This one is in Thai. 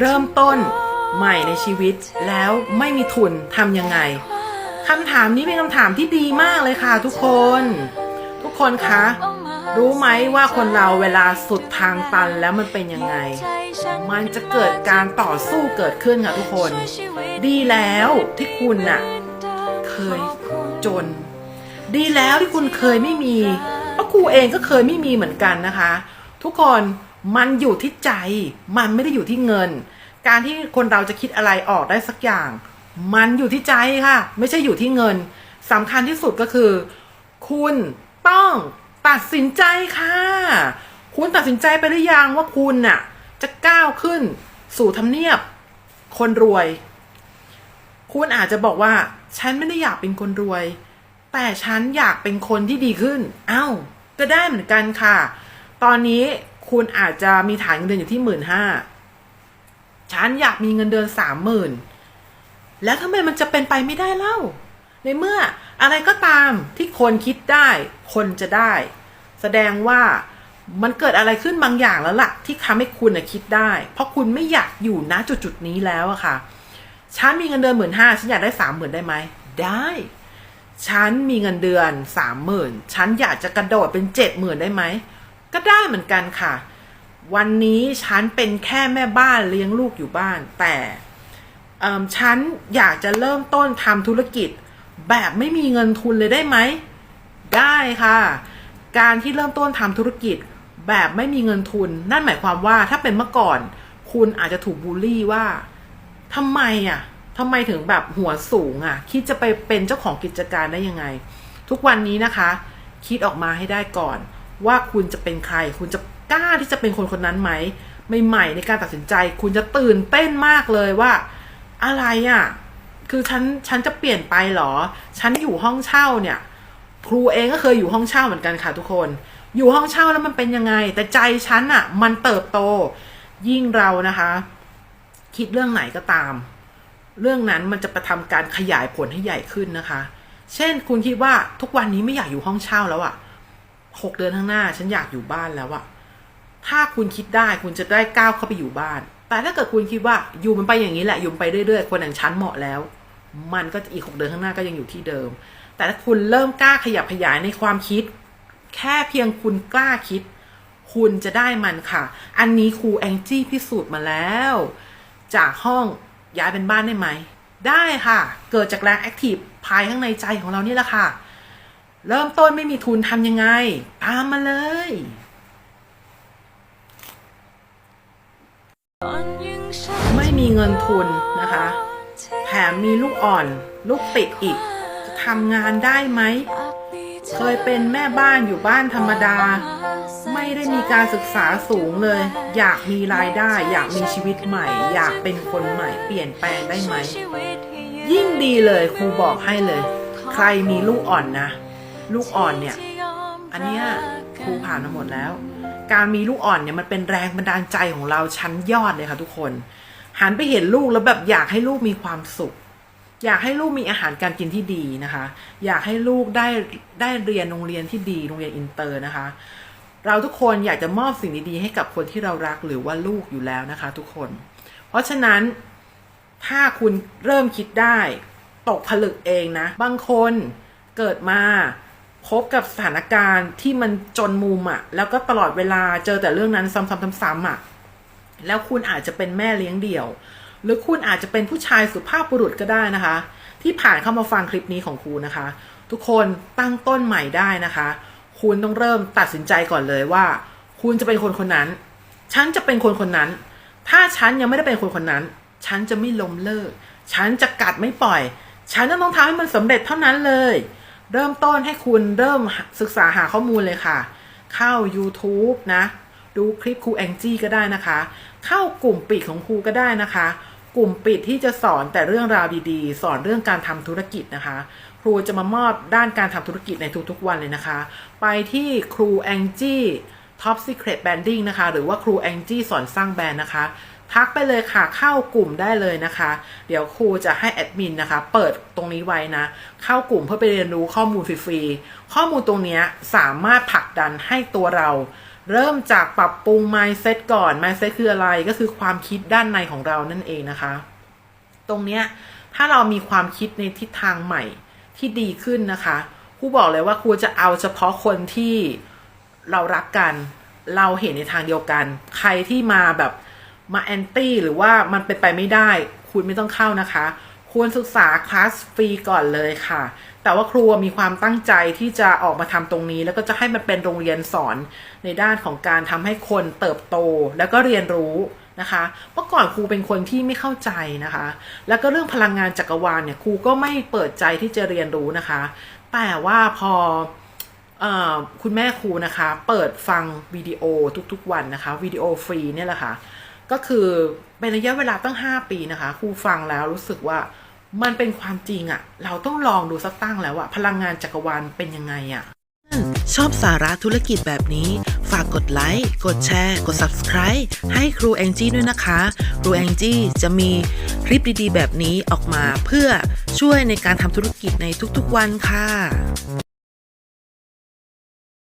เริ่มต้นใหม่ในชีวิตแล้วไม่มีทุนทำยังไงคำถามนี้เป็นคำถามที่ดีมากเลยค่ะทุกคน ทุกคนคะ รู้ไหมว่าคนเราเวลาสุดทางตันแล้วมันเป็นยังไง มันจะเกิดการต่อสู้เกิดขึ้นค่ะทุกคน ดีแล้วที่คุณน่ะ เคยจน ดีแล้วที่คุณเคยไม่มีเพราะครูเองก็เคยไม่มีเหมือนกันนะคะ ทุกคน มันอยู่ที่ใจ มันไม่ได้อยู่ที่เงิน การที่คนเราจะคิดอะไรออกได้สักอย่าง มันอยู่ที่ใจค่ะ ไม่ใช่อยู่ที่เงินสำคัญที่สุดก็คือ คุณต้องตัดสินใจค่ะ คุณตัดสินใจไปหรือยังว่าคุณน่ะ จะก้าวขึ้นสู่ทำเนียบ คนรวย คุณอาจจะบอกว่า ฉันไม่ได้อยากเป็นคนรวย แต่ฉันอยากเป็นคนที่ดีขึ้น เอ้าก็ได้เหมือนกันค่ะ ตอนนี้ คุณอาจจะมีฐานเงินเดือนอยู่ที่หมื่นห้าฉันอยากมีเงินเดือนสามหมื่นแล้วทำไมมันจะเป็นไปไม่ได้เล่า ในเมื่ออะไรก็ตามที่คนคิดได้ คนจะได้ แสดงว่ามันเกิดอะไรขึ้นบางอย่างแล้วล่ะ ที่ทำให้คุณน่ะคิดได้ เพราะคุณไม่อยากอยู่ณจุดจุดนี้แล้วอะค่ะ ฉันมีเงินเดือนหมื่นห้าฉันอยากได้สามหมื่นได้ไหม ได้ ฉันมีเงินเดือนสามหมื่นฉันอยากจะกระโดดเป็นเจ็ดหมื่นได้ไหม ก็ได้เหมือนกันค่ะ วันนี้ฉันเป็นแค่แม่บ้านเลี้ยงลูกอยู่บ้าน แต่ฉันอยากจะเริ่มต้นทำธุรกิจ แบบไม่มีเงินทุนเลยได้ไหม ได้ค่ะ การที่เริ่มต้นทำธุรกิจ แบบไม่มีเงินทุน นั่นหมายความว่าถ้าเป็นเมื่อก่อน คุณอาจจะถูกบูลลี่ว่าทำไมอะทำไมถึงแบบหัวสูงอะ คิดจะไปเป็นเจ้าของกิจการได้ยังไง ทุกวันนี้นะคะ คิดออกมาให้ได้ก่อน ว่าคุณจะเป็นใคร คุณจะกล้าที่จะเป็นคนคนนั้นไหมใหม่ๆในการตัดสินใจ คุณจะตื่นเต้นมากเลยว่า อะไรอะ คือฉันฉันจะเปลี่ยนไปหรอ ฉันอยู่ห้องเช่าเนี่ยครูเองก็เคยอยู่ห้องเช่าเหมือนกันค่ะทุกคน อยู่ห้องเช่าแล้วมันเป็นยังไง แต่ใจฉันอะมันเติบโต ยิ่งเรานะคะ คิดเรื่องไหนก็ตาม เรื่องนั้นมันจะประทำการขยายผลให้ใหญ่ขึ้นนะคะ เช่นคุณคิดว่าทุกวันนี้ไม่อยากอยู่ห้องเช่าแล้วอะ หกเดือนข้างหน้า ฉันอยากอยู่บ้านแล้วอะถ้าคุณคิดได้คุณจะได้ก้าวเข้าไปอยู่บ้าน แต่ถ้าเกิดคุณคิดว่าอยู่มันไปอย่างนี้แหละอยู่ไปเรื่อยๆ คนอย่างฉันเหมาะแล้ว มันก็อีกหกเดือนข้างหน้าก็ยังอยู่ที่เดิม แต่ถ้าคุณเริ่มกล้าขยับขยายในความคิด แค่เพียงคุณกล้าคิด คุณจะได้มันค่ะ อันนี้ครูแองจี้พิสูจน์มาแล้ว จากห้องย้ายเป็นบ้านได้ไหม ได้ค่ะ เกิดจากแรงแอคทีฟภายข้างในใจของเรานี่แหละค่ะ เริ่มต้นไม่มีทุนทำยังไง ตามมาเลยไม่มีเงินทุนนะคะ แถมมีลูกอ่อน ลูกติดอีกทำงานได้ไหม เคยเป็นแม่บ้านอยู่บ้านธรรมดา ไม่ได้มีการศึกษาสูงเลย อยากมีรายได้ อยากมีชีวิตใหม่ อยากเป็นคนใหม่เปลี่ยนแปลงได้ไหม ยิ่งดีเลยครูบอกให้เลย ใครมีลูกอ่อนนะ ลูกอ่อนเนี่ย อันเนี้ยครูผ่านมาหมดแล้ว การมีลูกอ่อนเนี่ยมันเป็นแรงบันดาลใจของเราชั้นยอดเลยค่ะทุกคน หันไปเห็นลูกแล้วแบบอยากให้ลูกมีความสุข อยากให้ลูกมีอาหารการกินที่ดีนะคะ อยากให้ลูกได้ได้เรียนโรงเรียนที่ดีโรงเรียนอินเตอร์นะคะ เราทุกคนอยากจะมอบสิ่งดีๆให้กับคนที่เรารักหรือว่าลูกอยู่แล้วนะคะ ทุกคน เพราะฉะนั้นถ้าคุณเริ่มคิดได้ ตกผลึกเองนะ บางคนเกิดมา พบกับสถานการณ์ที่มันจนมุมอะ่ะ แล้วก็ตลอดเวลาเจอแต่เรื่องนั้นซ้ำๆๆๆอะ แล้วคุณอาจจะเป็นแม่เลี้ยงเดี่ยว หรือคุณอาจจะเป็นผู้ชายสุภาพบุรุษก็ได้นะคะ ที่ผ่านเข้ามาฟังคลิปนี้ของครูนะคะ ทุกคนตั้งต้นใหม่ได้นะคะ คุณต้องเริ่มตัดสินใจก่อนเลยว่า คุณจะเป็นคนคนนั้น ฉันจะเป็นคนคนนั้น ถ้าฉันยังไม่ได้เป็นคนคนนั้น ฉันจะไม่ล้มเลิก ฉันจะกัดไม่ปล่อย ฉันจะต้องทำให้มันสำเร็จเท่านั้นเลย เริ่มต้นให้คุณเริ่มศึกษาหาข้อมูลเลยค่ะ เข้า YouTube นะ ดูคลิปครูแองจี้ก็ได้นะคะ เข้ากลุ่มปิดของครูก็ได้นะคะ กลุ่มปิดที่จะสอนแต่เรื่องราวดีๆ สอนเรื่องการทำธุรกิจนะคะ ครูจะมามอบด้านการทำธุรกิจในทุกๆวันเลยนะคะ ไปที่ครูแองจี้ Top Secret Branding นะคะ หรือว่าครูแองจี้สอนสร้างแบรนด์นะคะ ทักไปเลยค่ะเข้ากลุ่มได้เลยนะคะ เดี๋ยวครูจะให้แอดมินนะคะ เปิดตรงนี้ไว้นะ เข้ากลุ่มเพื่อไปเรียนรู้ข้อมูลฟรีๆข้อมูลตรงนี้สามารถผลักดันให้ตัวเรา เริ่มจากปรับปรุง mindset ก่อน mindset คืออะไรก็คือความคิดด้านในของเรานั่นเองนะคะ ตรงเนี้ยถ้าเรามีความคิดในทิศทางใหม่ที่ดีขึ้นนะคะครูบอกเลยว่าครูจะเอาเฉพาะคนที่เรารักกัน เราเห็นในทางเดียวกัน ใครที่มาแบบ มาแอนตี้หรือว่ามันเป็นไปไม่ได้ คุณไม่ต้องเข้านะคะ ควรศึกษาคลาสฟรีก่อนเลยค่ะ แต่ว่าครูมีความตั้งใจที่จะออกมาทำตรงนี้ แล้วก็จะให้มันเป็นโรงเรียนสอนในด้านของการทำให้คนเติบโตแล้วก็เรียนรู้นะคะเมื่อก่อนครูเป็นคนที่ไม่เข้าใจนะคะ แล้วก็เรื่องพลังงานจักรวาลเนี่ยครูก็ไม่เปิดใจที่จะเรียนรู้นะคะ แต่ว่าพออคุณแม่ครูนะคะ เปิดฟังวิดีโอทุกๆวันนะคะวิดีโอฟรีเนี่ยแหละค่ะ ก็คือเป็นระยะเวลาตั้ง 5 ปีนะคะครูฟังแล้วรู้สึกว่ามันเป็นความจริงอะเราต้องลองดูสักตั้งแล้วอะพลังงานจักรวาลเป็นยังไงอะชอบสาระธุรกิจแบบนี้ ฝากกดไลค์ กดแชร์ กด Subscribe ให้ครูแองจี้ด้วยนะคะ ครูแองจี้จะมีคลิปดีๆ แบบนี้ออกมาเพื่อช่วยในการทำธุรกิจในทุกๆวันค่ะ